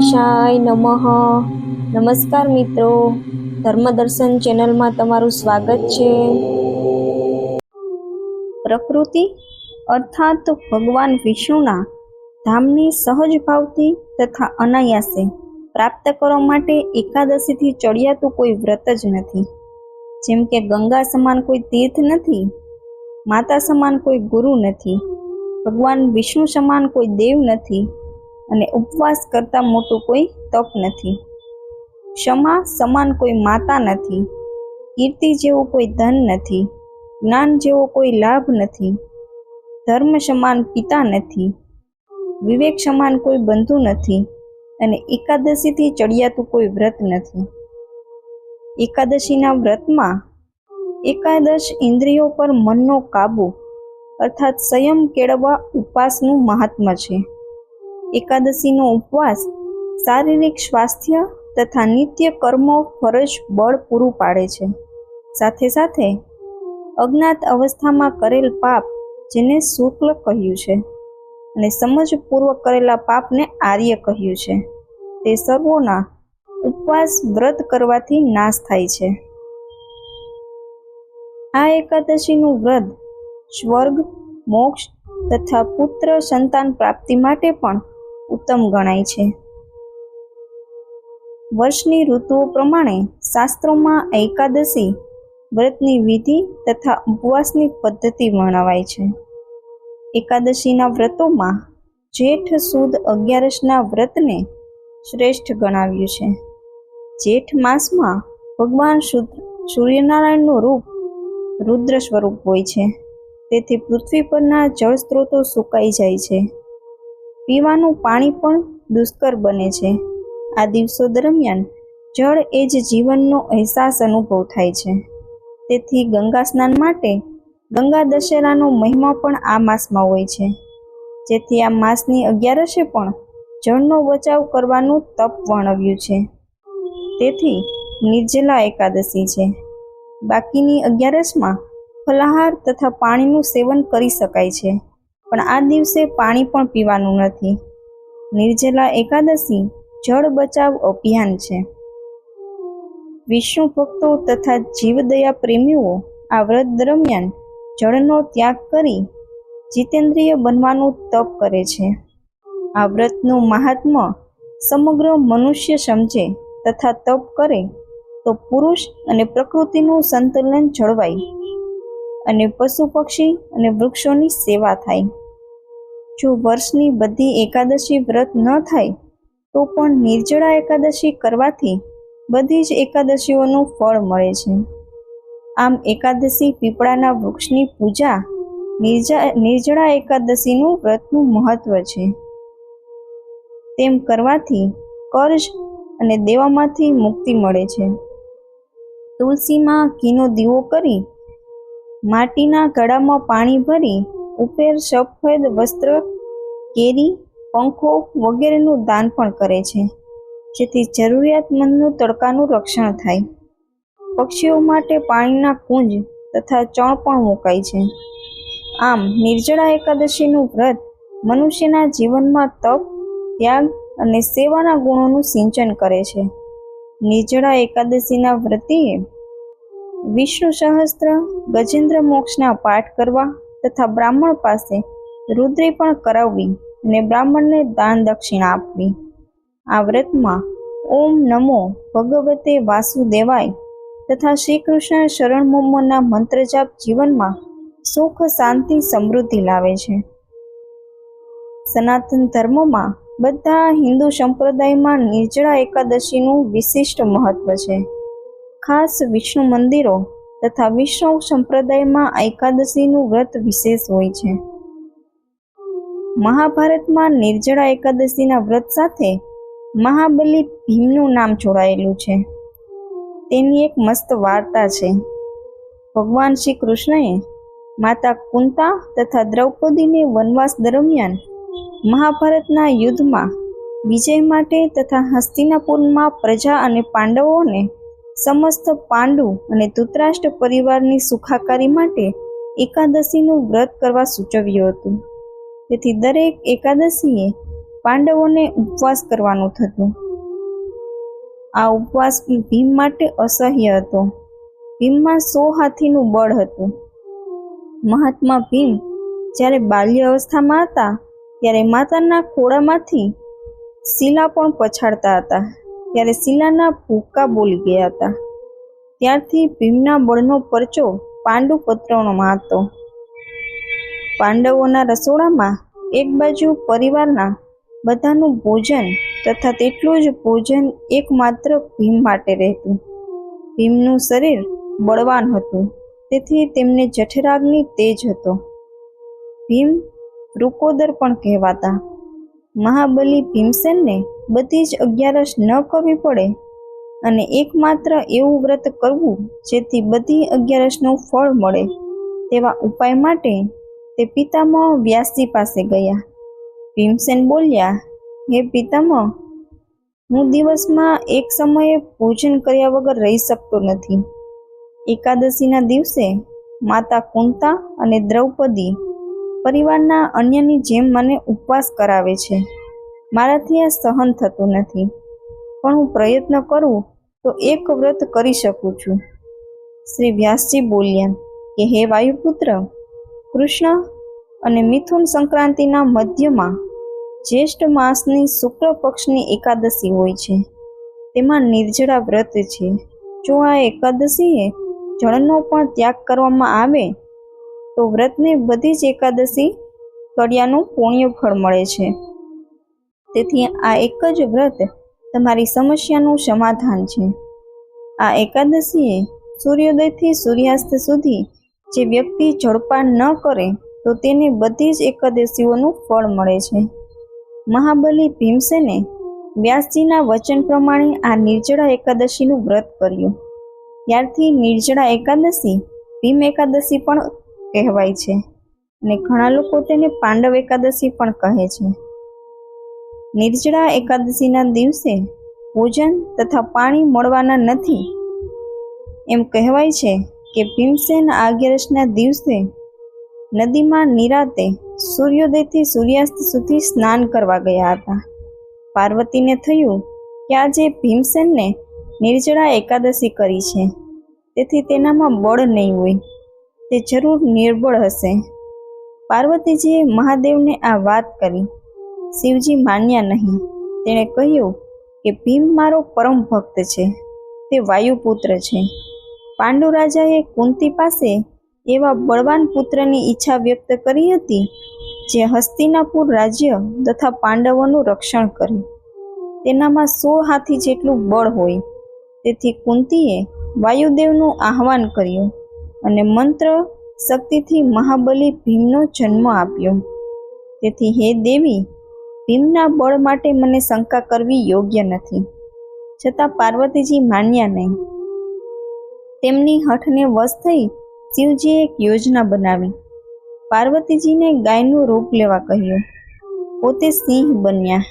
ગણેશાય નમઃ. નમસ્કાર મિત્રો. ધર્મદર્શન ચેનલમાં તમારું સ્વાગત છે. પ્રકૃતિ અર્થાત ભગવાન વિષ્ણુના ધામની સહજ ભાવથી તથા અનાયાસે પ્રાપ્ત કરવા માટે એકાદશીથી ચડિયાતું કોઈ વ્રત જ નથી. જેમ કે ગંગા સમાન કોઈ તીર્થ નથી, માતા સમાન કોઈ ગુરુ નથી, ભગવાન વિષ્ણુ સમાન કોઈ દેવ નથી અને ઉપવાસ કરતાં મોટું કોઈ તપ નથી. ક્ષમા સમાન કોઈ માતા નથી. કીર્તિ જેવો કોઈ ધન નથી. જ્ઞાન જેવો કોઈ લાભ નથી. ધર્મ સમાન પિતા નથી. વિવેક સમાન કોઈ બંધુ નથી. અને એકાદશીથી ચડિયાતું કોઈ વ્રત નથી. એકાદશીના વ્રતમાં એકાદશ ઇન્દ્રિયો પર મનનો કાબૂ અર્થાત સંયમ કેળવવા ઉપવાસનું મહાત્મ્ય છે. એકાદશીનો ઉપવાસ, શારીરિક સ્વાસ્થ્ય તથા નિત્ય કર્મો ફરજ બળ પૂરું પાડે છે. સાથે સાથે, અજ્ઞાત અવસ્થામાં કરેલ પાપ જેને શુક્લ કહ્યું છે અને સમજપૂર્વક કરેલા પાપને આર્ય કહ્યું છે. તે સર્વોના ઉપવાસ વ્રત કરવાથી નાશ થાય છે. આ એકાદશીનું વ્રત સ્વર્ગ, મોક્ષ તથા પુત્ર સંતાન પ્રાપ્તિ માટે પણ ઉત્તમ ગણાય છે. વર્ષની ઋતુઓ પ્રમાણે શાસ્ત્રોમાં એકાદશી, વ્રતની વિધિ તથા ઉપવાસની પદ્ધતિ વર્ણવાય છે. એકાદશીના વ્રતોમાં જેઠ સુદ અગિયારસના વ્રતને શ્રેષ્ઠ ગણાવ્યું છે. જેઠ માસમાં ભગવાન સૂર્યનારાયણનું રૂપ રુદ્ર સ્વરૂપ હોય છે. તેથી પૃથ્વી પરના જળ સ્ત્રોતો સુકાઈ જાય છે. પીવાનું પાણી પણ દુષ્કર બને છે. આ દિવસો દરમિયાન જળ એ જ જીવનનો અહેસાસ અનુભવ થાય છે. તેથી ગંગા સ્નાન માટે ગંગા દશેરાનો મહિમા પણ આ માસમાં હોય છે. જેથી આ માસની અગિયારસે પણ જળનો બચાવ કરવાનું તપ વર્ણવ્યું છે. તેથી નિર્જલા એકાદશી છે. બાકીની અગિયારસમાં ફલાહાર તથા પાણીનું સેવન કરી શકાય છે. પણ આ દિવસે પાણી પણ પીવાનું નથી. નિર્જલા એકાદશી, જળ બચાવ અભિયાન છે. વિષ્ણુ ભક્તો તથા જીવદયા પ્રેમીઓ આ વ્રત દરમિયાન જળનો ત્યાગ કરી જીતેન્દ્રિય બનવાનું તપ કરે છે. આ વ્રતનું મહાત્મ્ય સમગ્ર મનુષ્ય સમજે તથા તપ કરે તો પુરુષ અને પ્રકૃતિનું સંતુલન જળવાય અને પશુ પક્ષી અને વૃક્ષોની સેવા થાય. જો વર્ષની બધી એકાદશી વ્રત ન થાય, તો પણ નિર્જળા એકાદશી કરવાથી બધી જ એકાદશીઓનું ફળ મળે છે. આમ એકાદશી પીપળાના વૃક્ષની પૂજા નિર્જા, નિર્જળા એકાદશીનું વ્રતનું મહત્વ છે. તેમ કરવાથી કર્જ અને દેવામાંથી મુક્તિ મળે છે. તુલસીમાં ઘીનો દીવો કરી, માટીના ઘડામાં પાણી ભરી ઉપેર સફેદ વસ્ત્ર, કેરી, પંખો વગેરેનું દાન પણ કરે છે. જેથી જરૂરિયાતમંદનું તડકાનું રક્ષણ થાય. પક્ષીઓ માટે પાણીના કુંજ તથા ચણ પણ મુકાય છે. આમ, નિર્જળા એકાદશીનું વ્રત મનુષ્યના જીવનમાં તપ, ત્યાગ અને સેવાના ગુણોનું સિંચન કરે છે. નિર્જળા એકાદશીના વ્રતિએ વિષ્ણુ સહસ્ત્ર ગજેન્દ્ર મોક્ષના પાઠ કરવા તથા બ્રાહ્મણ પાસે રુદ્રી પણ કરાવવી અને બ્રાહ્મણને દાન દક્ષિણા આપવી. આ વ્રતમાં ઓમ નમો ભગવતે વાસુદેવાય તથા શ્રી કૃષ્ણ શરણ મોમોના મંત્ર જાપ જીવનમાં સુખ, શાંતિ, સમૃદ્ધિ લાવે છે. સનાતન ધર્મમાં બધા હિન્દુ સંપ્રદાયમાં નિર્જળા એકાદશીનું વિશિષ્ટ મહત્વ છે. ખાસ વિષ્ણુ મંદિરો તથા વિષ્ણુ સંપ્રદાયમાં એકાદશીનું વ્રત વિશેષ હોય છે. મહાભારતમાં નિર્જળા એકાદશીના વ્રત સાથે મહાબલી ભીમનું નામ જોડાયેલું છે. તેની એક મસ્ત વાર્તા છે. ભગવાન શ્રી કૃષ્ણએ માતા કુંતા તથા દ્રૌપદીને વનવાસ દરમિયાન મહાભારતના યુદ્ધમાં વિજય માટે તથા હસ્તિનાપુરમાં પ્રજા અને પાંડવોને સમસ્ત પાંડુ અને ધૃતરાષ્ટ્ર પરિવારની સુખાકારી માટે એકાદશીનું વ્રત કરવા સૂચવ્યું હતું. તેથી દરેક એકાદશીએ પાંડવોને ઉપવાસ કરવાનું થતું. આ ઉપવાસ ભીમ માટે અસહ્ય હતો. ભીમમાં સો હાથીનું બળ હતું. મહાત્મા ભીમ જ્યારે બાલ્ય અવસ્થામાં હતા, ત્યારે માતાના ખોળામાંથી શીલા પણ પછાડતા હતા. ત્યારે શીલાના ભૂકા બોલી ગયા હતા. ત્યારથી ભીમના બળનો પરચો પાંડુ પત્રોમાં હતો. પાંડવોના રસોડામાં એક બાજુ પરિવારના બધાનું ભોજન તથા તેટલું જ ભોજન એકમાત્ર ભીમ માટે રહેતું. ભીમનું શરીર બળવાન હતું, તેથી તેમને જઠરાગની તેજ હતો. ભીમ રૂકોદર પણ કહેવાતા. મહાબલી ભીમસેનને બધી જ અગિયારસ ન કરવી પડે અને એકમાત્ર એવું વ્રત કરવું જેથી બધી અગિયારસનું ફળ મળે તેવા ઉપાય માટે તે પિતામહ વ્યાસજી પાસે ગયા. ભીમસેન બોલ્યા, હે પિતામહ, હું દિવસમાં એક સમયે ભોજન કર્યા વગર રહી શકતો નથી. એકાદશીના દિવસે માતા કુંતા અને દ્રૌપદી પરિવારના અન્યની જેમ મને ઉપવાસ કરાવે છે. મારાથી આ સહન થતું નથી. પણ હું પ્રયત્ન કરું તો એક વ્રત કરી શકું છું. શ્રી વ્યાસજી બોલ્યા, કે હે વાયુપુત્ર, કૃષ્ણ અને મિથુન સંક્રાંતિના મધ્યમાં જ્યેષ્ઠ માસની શુક્લ પક્ષની એકાદશી હોય છે. તેમાં નિર્જળા વ્રત છે. જો આ એકાદશીએ જળનો પણ ત્યાગ કરવામાં આવે તો વ્રતને બધી જ એકાદશી કર્યાનું પુણ્ય ફળ મળે છે. તેથી આ એક જ વ્રત તમારી સમસ્યાનું સમાધાન છે. આ એકાદશીએ સૂર્યોદયથી સૂર્યાસ્ત સુધી જે વ્યક્તિ જળપાન ન કરે, તો તેને બધી જ એકાદશીઓનું ફળ મળે છે. મહાબલી ભીમસેને વ્યાસજીના વચન પ્રમાણે આ નિર્જળા એકાદશીનું વ્રત કર્યું. ત્યારથી નિર્જળા એકાદશી ભીમ એકાદશી પણ કહેવાય છે અને ઘણા લોકો તેને પાંડવ એકાદશી પણ કહે છે. નિર્જળા એકાદશીના દિવસે ભોજન તથા પાણી મળવાના નથી. એમ કહેવાય છે કે ભીમસેન અગિયારસના દિવસે નદીમાં નિરાતે સૂર્યોદયથી સૂર્યાસ્ત સુધી સ્નાન કરવા ગયા હતા. પાર્વતીને થયું કે આજે ભીમસેનને નિર્જળા એકાદશી કરી છે. તેથી તેનામાં બળ નહીં હોય. તે જરૂર નિર્બળ હશે. પાર્વતીજીએ મહાદેવને આ વાત કરી. શિવજી માન્યા નહીં. તેણે કહ્યું કે ભીમ મારો પરમ ભક્ત છે. તે વાયુપુત્ર છે. પાંડુ રાજાએ કુંતી પાસે એવા બળવાન પુત્રની ઈચ્છા વ્યક્ત કરી હતી, જે હસ્તિનાપુર રાજ્ય તથા પાંડવોનું રક્ષણ કર્યું તેનામાં સો હાથી જેટલું બળ હોય. તેથી કુંતીએ વાયુદેવનું આહવાન કર્યું. અને મંત્ર શક્તિથી મહાબલી ભીમનો જન્મ આપ્યો. તેથી હે દેવી, ભીમના બળ માટે મને શંકા કરવી યોગ્ય નથી. છતાં પાર્વતીજી માન્યા નહીં. તેમની હઠને વશ થઈ શિવજીએ એક યોજના બનાવી. પાર્વતીજીને ગાયનું રૂપ લેવા કહ્યું. પોતે સિંહ બન્યા.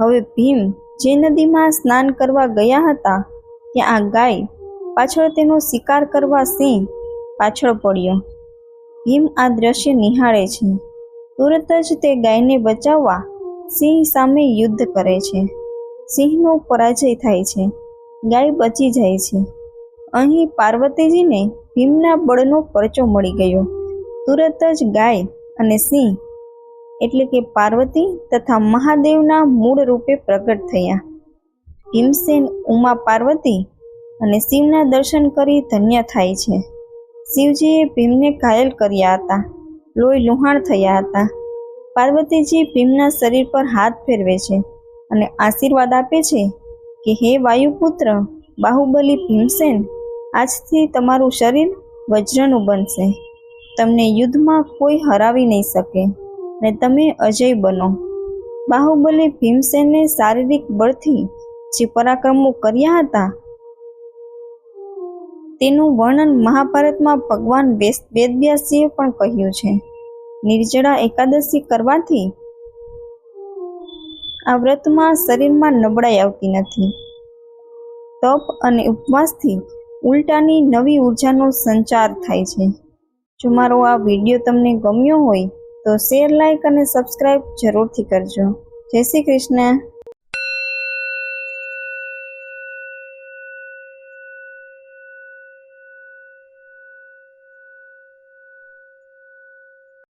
હવે ભીમ જે નદીમાં સ્નાન કરવા ગયા હતા, ત્યાં આ ગાય પાછળ તેનો શિકાર કરવા સિંહ પાછળ પડ્યો. ભીમ આ દ્રશ્ય નિહાળે છે. તુરત જ તે ગાયને બચાવવા સિંહ સામે યુદ્ધ કરે છે. સિંહનો પરાજય થાય છે. ગાય બચી જાય છે. અહીં પાર્વતીજીને ભીમના બળનો પરચો મળી ગયો. તુરત જ ગાય અને સિંહ, એટલે કે પાર્વતી તથા મહાદેવના મૂળ રૂપે પ્રગટ થયા. ભીમસેન, ઉમા પાર્વતી અને શિવના દર્શન કરી ધન્ય થાય છે. શિવજીએ ભીમને ઘાયલ કર્યા હતા. લોહી લુહાણ થયા હતા. પાર્વતીજી ભીમના શરીર પર હાથ ફેરવે છે અને આશીર્વાદ આપે છે કે હે વાયુપુત્ર, બાહુબલી ભીમસેન, આજથી તમારું શરીર વજ્રનું બનશે. તમને યુદ્ધમાં કોઈ હરાવી નહીં શકે ને તમે અજય બનો. બાહુબલી ભીમસેને શારીરિક બળથી જે પરાક્રમો કર્યા હતા તેનું વર્ણન મહાભારતમાં ભગવાન વેદવ્યાસીએ પણ કહ્યું છે. નિર્જળા એકાદશી કરવાથી આ વ્રતમાં શરીરમાં નબળાઈ આવતી નથી. તપ અને ઉપવાસથી ઉલટાની નવી ઉર્જાનો સંચાર થાય છે. જો મારો આ વીડિયો તમને ગમ્યો હોય તો શેર લાઇક અને સબસ્ક્રાઈબ જરૂરથી કરજો. જય શ્રી કૃષ્ણ.